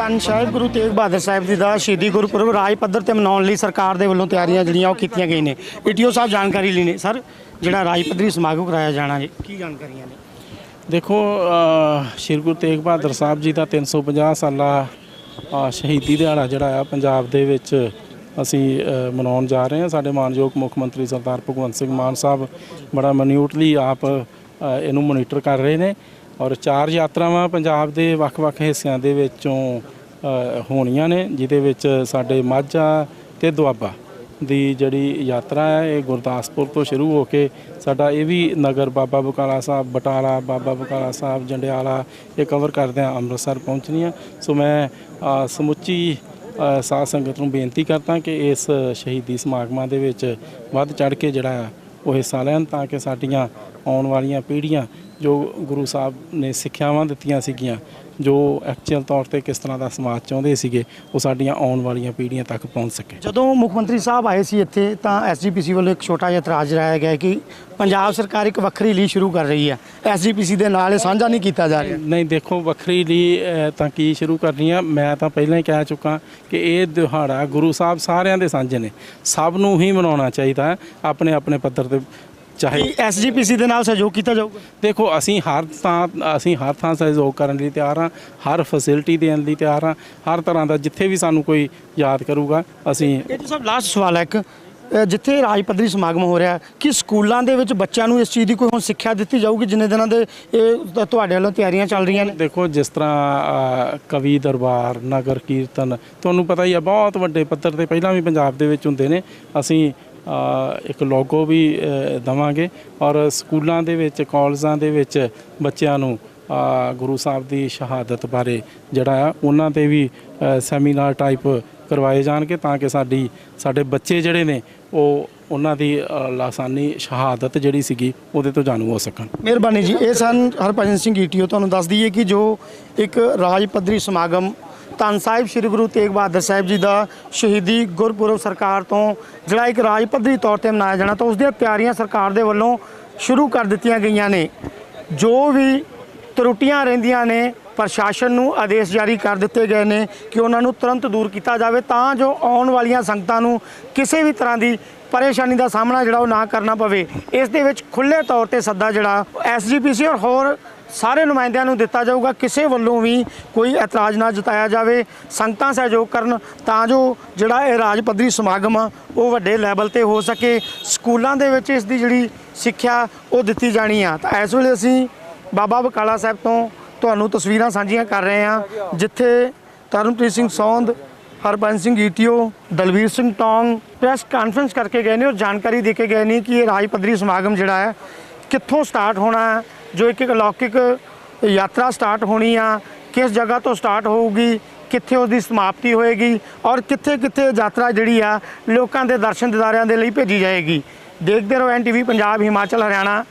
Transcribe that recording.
ਧੰਨ ਸਾਹਿਬ ਗੁਰੂ ਤੇਗ ਬਹਾਦਰ ਸਾਹਿਬ ਜੀ ਦਾ ਸ਼ਹੀਦੀ ਗੁਰਪੁਰਬ ਰਾਜ ਪੱਧਰ ਤੇ ਮਨਾਉਣ ਲਈ ਸਰਕਾਰ ਦੇ ਵੱਲੋਂ ਤਿਆਰੀਆਂ ਜਿਹੜੀਆਂ ਉਹ ਕੀਤੀਆਂ ਗਈਆਂ ਨੇ। ਈਟੀਓ ਸਾਹਿਬ ਜਾਣਕਾਰੀ ਲਈ ਨੇ। ਸਰ ਜਿਹੜਾ ਰਾਜ ਪੱਧਰੀ ਸਮਾਗਮ ਕਰਾਇਆ ਜਾਣਾ ਜੀ ਕੀ ਜਾਣਕਾਰੀਆਂ ਨੇ? ਦੇਖੋ ਸ਼੍ਰੀ ਗੁਰੂ ਤੇਗ ਬਹਾਦਰ ਸਾਹਿਬ ਜੀ ਦਾ 350 ਸਾਲਾ ਅ, ਸ਼ਹੀਦੀ ਦਿਹਾੜਾ ਜਿਹੜਾ ਆ ਪੰਜਾਬ ਦੇ ਵਿੱਚ ਅਸੀਂ ਮਨਾਉਣ ਜਾ ਰਹੇ ਹਾਂ। ਸਾਡੇ ਮਾਨਯੋਗ ਮੁੱਖ ਮੰਤਰੀ ਸਰਦਾਰ ਭਗਵੰਤ ਸਿੰਘ ਮਾਨ ਸਾਹਿਬ ਬੜਾ ਮਨਿਊਟਲੀ ਆਪ ਇਹਨੂੰ ਮੋਨੀਟਰ ਕਰ ਰਹੇ ਨੇ ਔਰ ਚਾਰ ਯਾਤਰਾਵਾਂ ਪੰਜਾਬ ਦੇ ਵੱਖ-ਵੱਖ ਹਿੱਸਿਆਂ ਦੇ ਵਿੱਚੋਂ ਹੋਣੀਆਂ ਨੇ ਜਿਹਦੇ ਵਿੱਚ ਸਾਡੇ ਮਾਝਾ ਤੇ ਦੁਆਬਾ ਦੀ ਜਿਹੜੀ ਯਾਤਰਾ ਹੈ ਇਹ ਗੁਰਦਾਸਪੁਰ ਤੋਂ ਸ਼ੁਰੂ ਹੋ ਕੇ ਸਾਡਾ ਇਹ ਵੀ ਨਗਰ ਬਾਬਾ ਬਕਾਲਾ ਸਾਹਿਬ ਬਟਾਲਾ ਬਾਬਾ ਬਕਾਲਾ ਸਾਹਿਬ ਜੰਡਿਆਲਾ ਇਹ ਕਵਰ ਕਰਦੇ ਆ ਅੰਮ੍ਰਿਤਸਰ ਪਹੁੰਚਣੀ ਆ। ਸੋ ਮੈਂ ਸਮੁੱਚੀ ਅ, ਸਾਧ ਸੰਗਤ ਨੂੰ ਬੇਨਤੀ ਕਰਦਾ ਕਿ ਇਸ ਸ਼ਹੀਦੀ ਸਮਾਗਮਾਂ ਦੇ ਵਿੱਚ ਵੱਧ ਚੜ ਕੇ ਜਿਹੜਾ ਆ ਉਹ ਹਿੱਸਾ ਲੈਣ ਤਾਂ ਕਿ ਸਾਡੀਆਂ ਆਉਣ ਵਾਲੀਆਂ ਪੀੜ੍ਹੀਆਂ ਜੋ ਗੁਰੂ ਸਾਹਿਬ ਨੇ ਸਿੱਖਿਆਵਾਂ ਦਿੱਤੀਆਂ ਸੀਗੀਆਂ ਜੋ ਐਕਚੁਅਲ ਤੌਰ ਤੇ ਕਿਸ ਤਰ੍ਹਾਂ ਦਾ ਸਮਾਜ ਚਾਹੁੰਦੇ ਸੀਗੇ ਉਹ ਸਾਡੀਆਂ ਆਉਣ ਵਾਲੀਆਂ ਪੀੜ੍ਹੀਆਂ ਤੱਕ ਪਹੁੰਚ ਸਕੇ। ਜਦੋਂ ਮੁੱਖ ਮੰਤਰੀ ਸਾਹਿਬ ਆਏ ਸੀ ਇੱਥੇ ਤਾਂ ਐਸਜੀਪੀਸੀ ਵੱਲੋਂ ਇੱਕ ਛੋਟਾ ਜਿਹਾ ਇਤਰਾਜ਼ ਰਾਇਆ ਗਿਆ ਕਿ ਪੰਜਾਬ ਸਰਕਾਰ ਇੱਕ ਵੱਖਰੀ ਲੀ ਸ਼ੁਰੂ ਕਰ ਰਹੀ ਹੈ। ਐਸਜੀਪੀਸੀ ਦੇ ਨਾਲ ਇਹ ਸਾਂਝਾ ਨਹੀਂ ਕੀਤਾ ਜਾ ਰਿਹਾ। ਨਹੀਂ ਦੇਖੋ ਵੱਖਰੀ ਅਹ, ਤਾਂ ਕੀ ਸ਼ੁਰੂ ਕਰਨੀ ਆ? ਮੈਂ ਤਾਂ ਪਹਿਲਾਂ ਹੀ ਕਹਿ ਚੁੱਕਾ ਕਿ ਇਹ ਦਿਹਾੜਾ ਗੁਰੂ ਸਾਹਿਬ ਸਾਰਿਆਂ ਦੇ ਸਾਂਝੇ ਨੇ। ਸਭ ਨੂੰ ਹੀ ਮਨਾਉਣਾ ਚਾਹੀਦਾ ਆਪਣੇ ਆਪਣੇ ਪੱਧਰ ਤੇ ਚਾਹੇ ਕੀ ਐਸਜੀਪੀਸੀ ਦੇ ਨਾਲ ਸਹਿਯੋਗ ਕੀਤਾ ਜਾਊਗਾ? ਦੇਖੋ ਅਸੀਂ ਹਰ ਥਾਂ ਅਸੀਂ ਹਰ ਥਾਂ ਸਹਿਯੋਗ ਕਰਨ ਲਈ ਤਿਆਰ ਹਾਂ ਹਰ ਫੈਸਿਲਿਟੀ ਦੇਣ ਲਈ ਤਿਆਰ ਹਾਂ ਹਰ ਤਰ੍ਹਾਂ ਦਾ ਜਿੱਥੇ ਵੀ ਸਾਨੂੰ ਕੋਈ ਯਾਦ ਕਰੂਗਾ ਅਸੀਂ ਇਹ ਤਾਂ ਸਭ ਲਾਸਟ ਸਵਾਲ ਹੈ ਇੱਕ। ਜਿੱਥੇ ਰਾਜ ਪੱਧਰੀ ਸਮਾਗਮ ਹੋ ਰਿਹਾ ਕਿ ਸਕੂਲਾਂ ਦੇ ਵਿੱਚ ਬੱਚਿਆਂ ਨੂੰ ਇਸ ਚੀਜ਼ ਦੀ ਕੋਈ ਹੁਣ ਸਿੱਖਿਆ ਦਿੱਤੀ ਜਾਊਗੀ ਜਿੰਨੇ ਦਿਨਾਂ ਦੇ ਇਹ ਤੁਹਾਡੇ ਵੱਲੋਂ ਤਿਆਰੀਆਂ ਚੱਲ ਰਹੀਆਂ ਨੇ? ਦੇਖੋ ਜਿਸ ਤਰ੍ਹਾਂ ਕਵੀ ਦਰਬਾਰ ਨਗਰ ਕੀਰਤਨ ਤੁਹਾਨੂੰ ਪਤਾ ਹੀ ਆ ਬਹੁਤ ਵੱਡੇ ਪੱਧਰ ਤੇ ਪਹਿਲਾਂ ਵੀ ਪੰਜਾਬ ਦੇ ਵਿੱਚ ਹੁੰਦੇ ਨੇ। ਅਸੀਂ ਇੱਕ ਲੋਗੋ ਵੀ ਅ, ਦਵਾਂਗੇ। ਔਰ ਸਕੂਲਾਂ ਦੇ ਵਿੱਚ ਕਾਲਜਾਂ ਦੇ ਵਿੱਚ ਬੱਚਿਆਂ ਨੂੰ ਗੁਰੂ ਸਾਹਿਬ ਦੀ ਸ਼ਹਾਦਤ ਬਾਰੇ ਜਿਹੜਾ ਆ ਉਹਨਾਂ ਤੇ ਵੀ ਸੈਮੀਨਾਰ ਟਾਈਪ ਕਰਵਾਏ ਜਾਣਗੇ ਤਾਂ ਕਿ ਸਾਡੀ ਸਾਡੇ ਬੱਚੇ ਜਿਹੜੇ ਨੇ ਉਹ ਉਹਨਾਂ ਦੀ ਲਾਸਾਨੀ ਸ਼ਹਾਦਤ ਜਿਹੜੀ ਸੀਗੀ ਉਹਦੇ ਤੋਂ ਜਾਣੂ ਹੋ ਸਕਣ। ਮਿਹਰਬਾਨੀ ਜੀ। ਇਹ ਸਨ ਹਰਭਜਨ ਸਿੰਘ ਈਟੀਓ। ਤੁਹਾਨੂੰ ਦੱਸ ਦਈਏ ਕਿ ਜੋ ਇੱਕ ਰਾਜ ਪੱਧਰੀ ਸਮਾਗਮ ਧੰਨ ਸਾਹਿਬ, ਸ੍ਰੀ ਗੁਰੂ ਤੇਗ ਬਹਾਦਰ ਸਾਹਿਬ ਜੀ ਦਾ ਸ਼ਹੀਦੀ ਗੁਰਪੁਰਬ ਸਰਕਾਰ ਤੋਂ ਜਿਹੜਾ ਇੱਕ ਰਾਜ ਪੱਧਰੀ ਤੌਰ ਤੇ ਮਨਾਇਆ ਜਾਣਾ, ਤਾਂ ਉਸ ਦੀਆਂ ਤਿਆਰੀਆਂ ਸਰਕਾਰ ਦੇ ਵੱਲੋਂ ਸ਼ੁਰੂ ਕਰ ਦਿੱਤੀਆਂ ਗਈਆਂ ਨੇ। ਜੋ ਵੀ ਤਰੁੱਟੀਆਂ ਰਹਿੰਦੀਆਂ ਨੇ, ਪ੍ਰਸ਼ਾਸਨ ਨੂੰ ਆਦੇਸ਼ ਜਾਰੀ ਕਰ ਦਿੱਤੇ ਗਏ ਨੇ ਕਿ ਉਹਨਾਂ ਨੂੰ ਤੁਰੰਤ ਦੂਰ ਕੀਤਾ ਜਾਵੇ, ਤਾਂ ਜੋ ਆਉਣ ਵਾਲੀਆਂ ਸੰਗਤਾਂ ਨੂੰ ਕਿਸੇ ਵੀ ਤਰ੍ਹਾਂ ਦੀ ਪਰੇਸ਼ਾਨੀ ਦਾ ਸਾਹਮਣਾ ਜਿਹੜਾ ਉਹ ਨਾ ਕਰਨਾ ਪਵੇ। ਇਸ ਦੇ ਵਿੱਚ ਖੁੱਲੇ ਤੌਰ ਤੇ ਸੱਦਾ ਜਿਹੜਾ ਐਸਜੀਪੀਸੀ ਔਰ ਹੋਰ ਸਾਰੇ ਨੁਮਾਇੰਦਿਆਂ ਨੂੰ ਦਿੱਤਾ ਜਾਊਗਾ, ਕਿਸੇ ਵੱਲੋਂ ਵੀ ਕੋਈ ਇਤਰਾਜ਼ ਨਾ ਜਤਾਇਆ ਜਾਵੇ, ਸੰਗਤਾਂ ਸਹਿਯੋਗ ਕਰਨ ਤਾਂ ਜੋ ਜਿਹੜਾ ਇਹ ਰਾਜ ਪੱਧਰੀ ਸਮਾਗਮ ਆ, ਉਹ ਵੱਡੇ ਲੈਵਲ ਤੇ ਹੋ ਸਕੇ। ਸਕੂਲਾਂ ਦੇ ਵਿੱਚ ਇਸ ਦੀ ਜਿਹੜੀ ਸਿੱਖਿਆ, ਉਹ ਦਿੱਤੀ ਜਾਣੀ ਆ। ਤਾਂ ਇਸ ਵੇਲੇ ਅਸੀਂ ਬਾਬਾ ਬਕਾਲਾ ਸਾਹਿਬ ਤੋਂ ਤੁਹਾਨੂੰ ਤਸਵੀਰਾਂ ਸਾਂਝੀਆਂ ਕਰ ਰਹੇ ਹਾਂ, ਜਿੱਥੇ Taranpreet Singh Sond Harbans Singh ETO, Dalvir Singh Tong press conference ਕਰਕੇ ਗਏ ਨੇ ਔਰ ਜਾਣਕਾਰੀ ਦੇ ਕੇ ਗਏ ਨੇ ਕਿ ਇਹ ਰਾਜ ਪੱਧਰੀ ਸਮਾਗਮ ਜਿਹੜਾ ਹੈ, ਕਿੱਥੋਂ ਸਟਾਰਟ ਹੋਣਾ ਹੈ। ਜੋ ਇੱਕ ਇੱਕ ਲੌਕਿਕ ਯਾਤਰਾ ਸਟਾਰਟ ਹੋਣੀ ਆ, ਕਿਸ ਜਗ੍ਹਾ ਤੋਂ ਸਟਾਰਟ ਹੋਊਗੀ, ਕਿੱਥੇ ਉਸ ਸਮਾਪਤੀ ਹੋਏਗੀ ਔਰ ਕਿੱਥੇ ਕਿੱਥੇ ਯਾਤਰਾ ਜਿਹੜੀ ਆ ਲੋਕਾਂ ਦੇ ਦਰਸ਼ਨ ਦਿਦਾਰਿਆਂ ਦੇ ਲਈ ਭੇਜੀ ਜਾਏਗੀ। ਦੇਖਦੇ ਰਹੋ ਐਨ ਟੀਵੀ ਪੰਜਾਬ, ਹਿਮਾਚਲ, ਹਰਿਆਣਾ।